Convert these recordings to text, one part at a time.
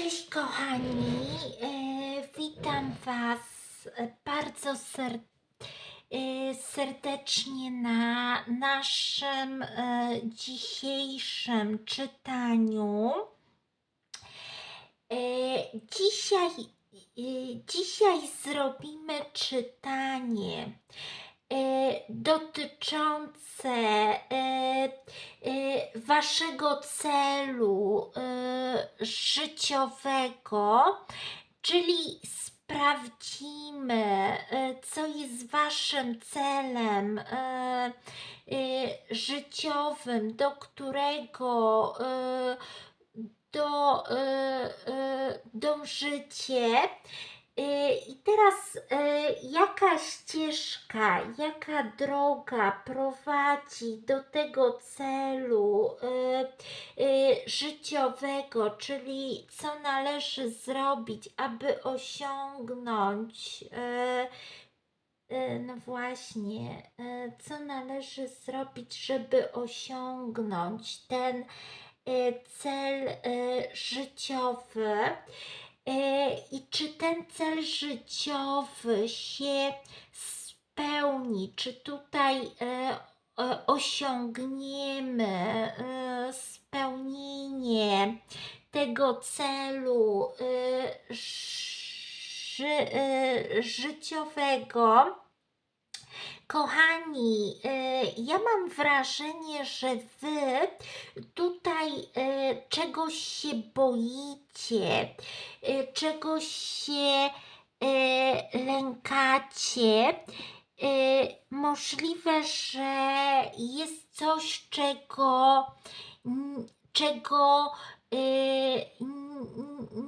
Cześć kochani, e, witam Was bardzo ser, e, serdecznie na naszym e, dzisiejszym czytaniu. E, dzisiaj, e, dzisiaj zrobimy czytanie e, dotyczące e, e, waszego celu e, życiowego, czyli sprawdzimy, e, co jest waszym celem e, e, życiowym, do którego do, dążycie. E, I teraz e, jaka ścieżka, jaka droga prowadzi do tego celu e, życiowego, czyli co należy zrobić, aby osiągnąć, no właśnie, co należy zrobić, żeby osiągnąć ten cel życiowy. I czy ten cel życiowy się spełni? Czy tutaj e, e, osiągniemy e, spełnienie tego celu ży, życiowego? Kochani, e, ja mam wrażenie, że Wy tutaj e, czegoś się boicie, e, czegoś się lękacie. Możliwe, że jest coś, czego, czego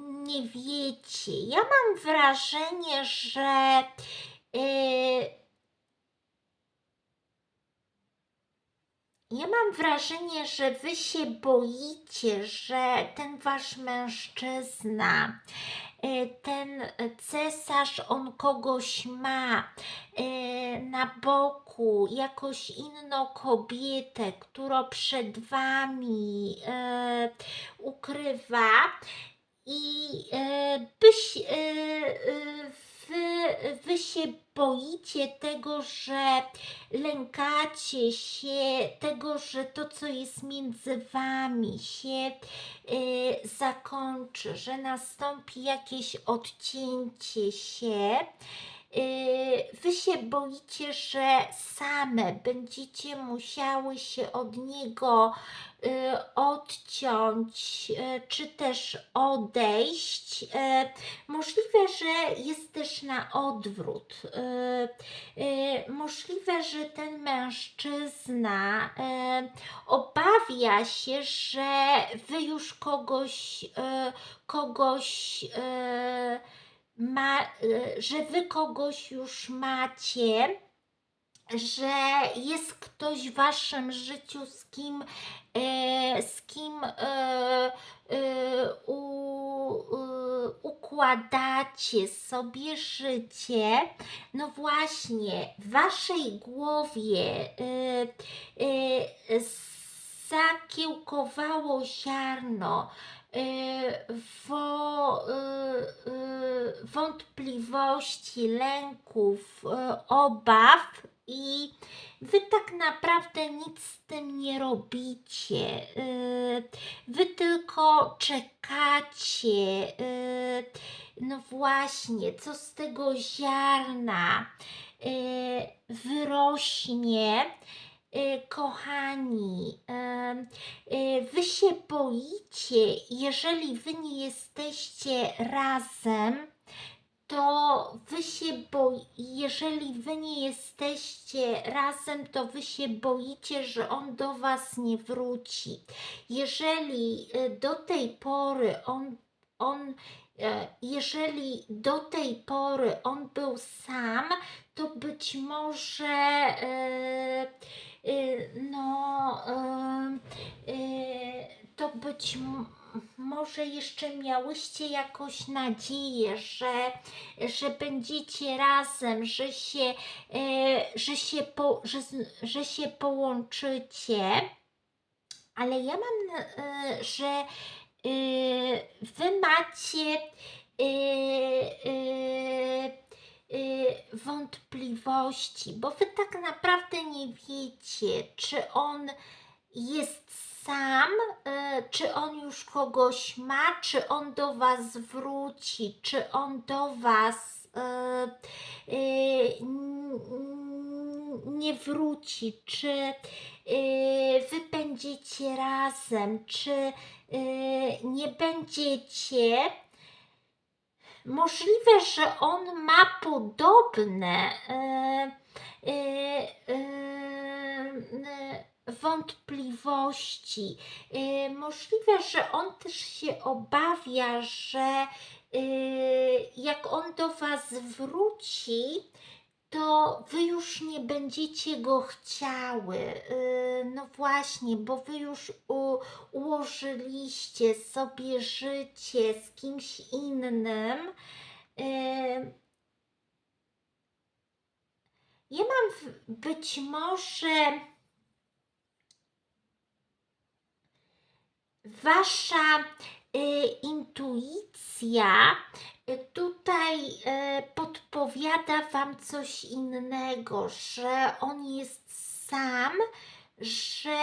nie wiecie. Ja mam wrażenie, że Ja mam wrażenie, że wy się boicie, że ten wasz mężczyzna, e, ten cesarz, on kogoś ma e, na boku, jakąś inną kobietę, która przed wami e, ukrywa i byś, wy, wy się boicie tego, że lękacie się tego, że to, co jest między wami, się e, zakończy, że nastąpi jakieś odcięcie się. E, Wy się boicie, że same będziecie musiały się od niego e, odciąć, e, czy też odejść. Możliwe, że jest też na odwrót. Możliwe, że ten mężczyzna obawia się, że wy już kogoś, kogoś ma, e, że wy kogoś już macie, że jest ktoś w waszym życiu, z kim, e, z kim e, e, u, e, układacie sobie życie. No właśnie, w waszej głowie e, e, zakiełkowało ziarno wo, e, e, wątpliwości, lęków, obaw i wy tak naprawdę nic z tym nie robicie. Wy tylko czekacie. No właśnie, co z tego ziarna wyrośnie. E, Kochani, e, wy się boicie, jeżeli wy nie jesteście razem, to wy się boi, jeżeli wy nie jesteście razem, to wy się boicie, że on do was nie wróci. Jeżeli e, do tej pory on, on jeżeli do tej pory on był sam, to być może e, e, no e, e, to być może jeszcze miałyście jakąś nadzieję, że, że będziecie razem, że się, e, że się, po, że, że się połączycie. Ale ja mam, e, że wy macie y, y, y, wątpliwości, bo wy tak naprawdę nie wiecie, czy on jest sam, czy on już kogoś ma, czy on do was wróci, czy on do was nie wróci, czy y, wy będziecie razem, czy y, nie będziecie. Możliwe, że on ma podobne y, y, y, wątpliwości. Możliwe, że on też się obawia, że y, jak on do Was wróci, to wy już nie będziecie go chciały. Yy, No właśnie, bo wy już ułożyliście sobie życie z kimś innym. Yy, Ja mam być może wasza y, intuicja y, tutaj y, podpowiada wam coś innego, że on jest sam, że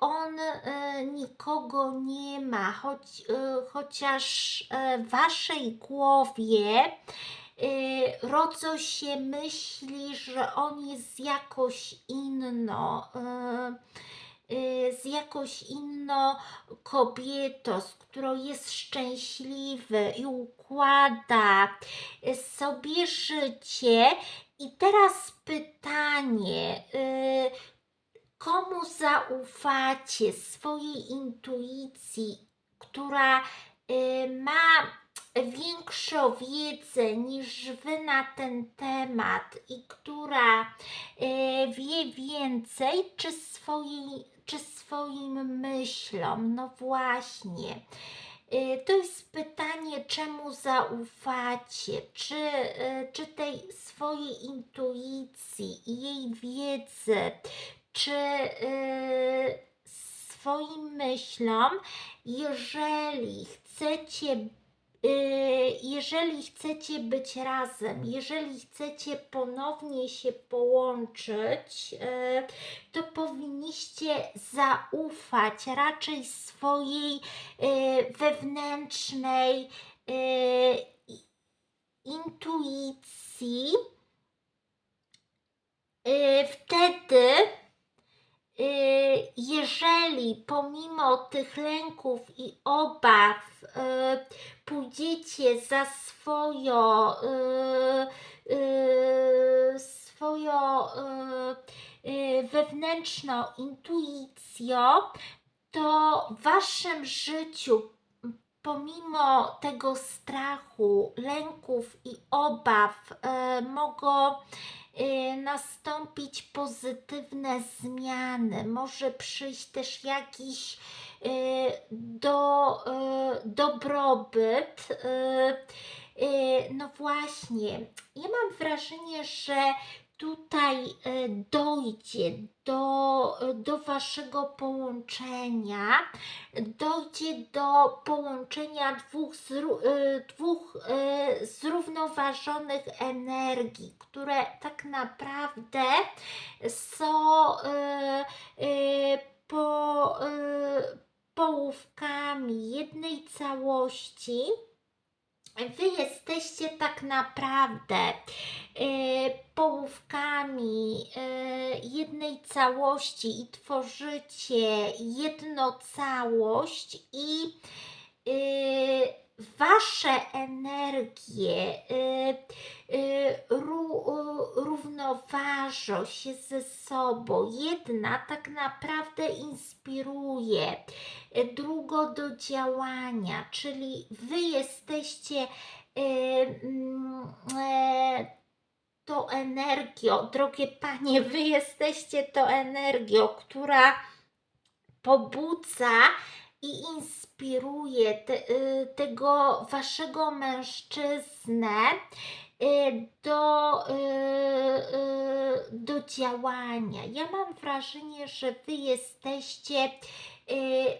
on nikogo nie ma, choć, chociaż w waszej głowie rodzą się myśli, że on jest jakoś inno. Z jakąś inną kobietą, z którą jest szczęśliwy i układa y, sobie życie. I teraz pytanie, y, komu zaufacie swojej intuicji, która y, ma większą wiedzę niż wy na ten temat i która y, wie więcej, czy, swojej, czy swoim myślom? No właśnie. Y, To jest pytanie, czemu zaufacie? Czy, y, czy tej swojej intuicji i jej wiedzy, czy y, swoim myślom, jeżeli chcecie jeżeli chcecie być razem, jeżeli chcecie ponownie się połączyć, y, to powinniście zaufać raczej swojej y, wewnętrznej intuicji. Wtedy, jeżeli pomimo tych lęków i obaw y, pójdziecie za swoją, y, y, swoją y, y, wewnętrzną intuicją, to w waszym życiu, pomimo tego strachu, lęków i obaw, y, mogą y, nastąpić pozytywne zmiany. Może przyjść też jakiś y, do, y, dobrobyt. y, y, No właśnie, ja mam wrażenie, że tutaj y, dojdzie do, do waszego połączenia, dojdzie do połączenia dwóch, zró- y, dwóch zrównoważonych energii, które tak naprawdę są po, połówkami jednej całości. Wy jesteście tak naprawdę y, połówkami y, jednej całości i tworzycie jedną całość i y, wasze energie y, y, y, równoważą się ze sobą. Jedna tak naprawdę inspiruje, y, drugo do działania, czyli wy jesteście y, mm, e, tą energią, drogie panie, wy jesteście tą energią, która pobudza i inspiruje te, y, tego waszego mężczyznę y, do, y, do działania. Ja mam wrażenie, że wy jesteście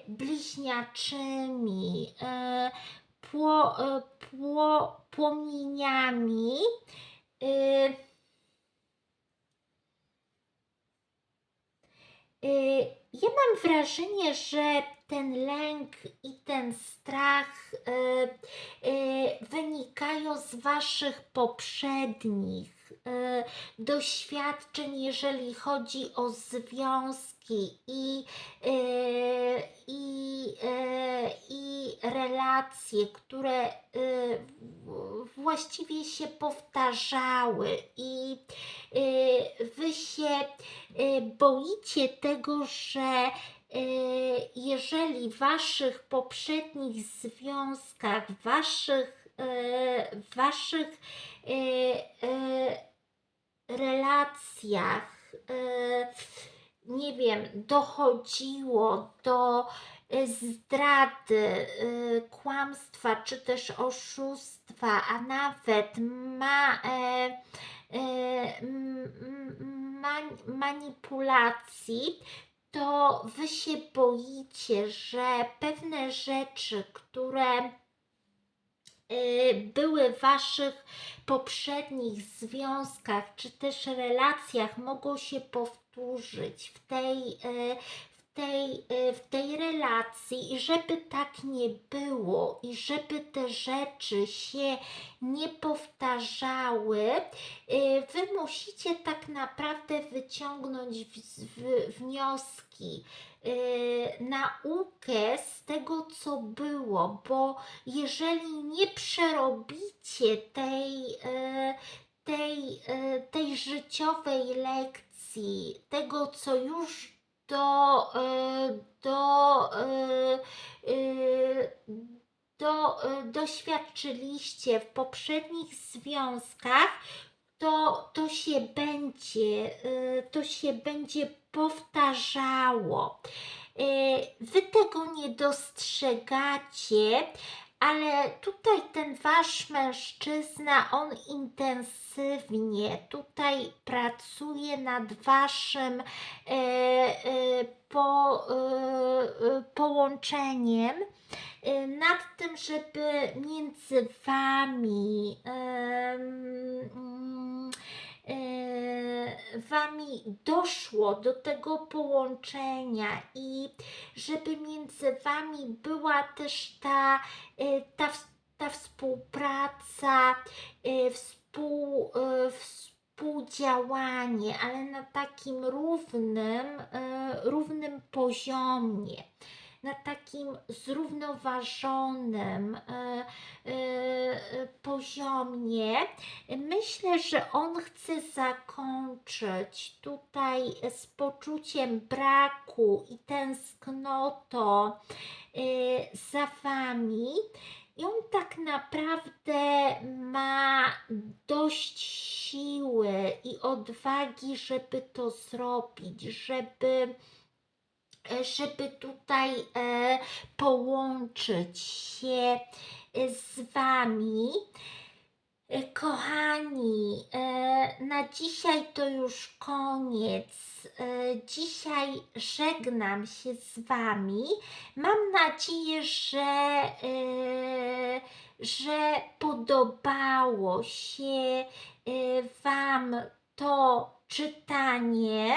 bliźniaczymi, pło, pło, płomieniami. e, Y, Ja mam wrażenie, że ten lęk i ten strach y, y, wynikają z Waszych poprzednich y, doświadczeń, jeżeli chodzi o związki i, y, y, i relacje, które y, właściwie się powtarzały i y, Wy się y, boicie tego, że jeżeli w waszych poprzednich związkach, waszych, waszych relacjach, nie wiem, dochodziło do zdrady, y, kłamstwa czy też oszustwa, a nawet ma, e, e, m- m- man- manipulacji, to wy się boicie, że pewne rzeczy, które y, były w waszych poprzednich związkach czy też relacjach, mogą się powtórzyć w tej, y, tej, y, w tej relacji i żeby tak nie było i żeby te rzeczy się nie powtarzały, y, wy musicie tak naprawdę wyciągnąć w, w, wnioski, y, naukę z tego, co było, bo jeżeli nie przerobicie tej, tej, tej życiowej lekcji, tego co już do, e, do, e, e, do, doświadczyliście w poprzednich związkach, to, to się będzie, to się będzie powtarzało. Wy tego nie dostrzegacie, ale tutaj ten wasz mężczyzna, on intensywnie tutaj pracuje nad waszym e, e, po, e, połączeniem, nad tym, żeby między wami wami doszło do tego połączenia i żeby między wami była też ta, e, ta, ta współpraca, e, współ, e, współdziałanie, ale na takim równym, e, równym poziomie. Na takim zrównoważonym e, e, e, poziomie, Myślę, że on chce zakończyć tutaj z poczuciem braku i tęsknotą y, za wami. I on tak naprawdę ma dość siły i odwagi, żeby to zrobić, żeby, e, żeby tutaj e, połączyć się e, z wami. E, Kochani, e, na dzisiaj to już koniec. E, Dzisiaj żegnam się z Wami. Mam nadzieję, że, e, że podobało się e, Wam to czytanie.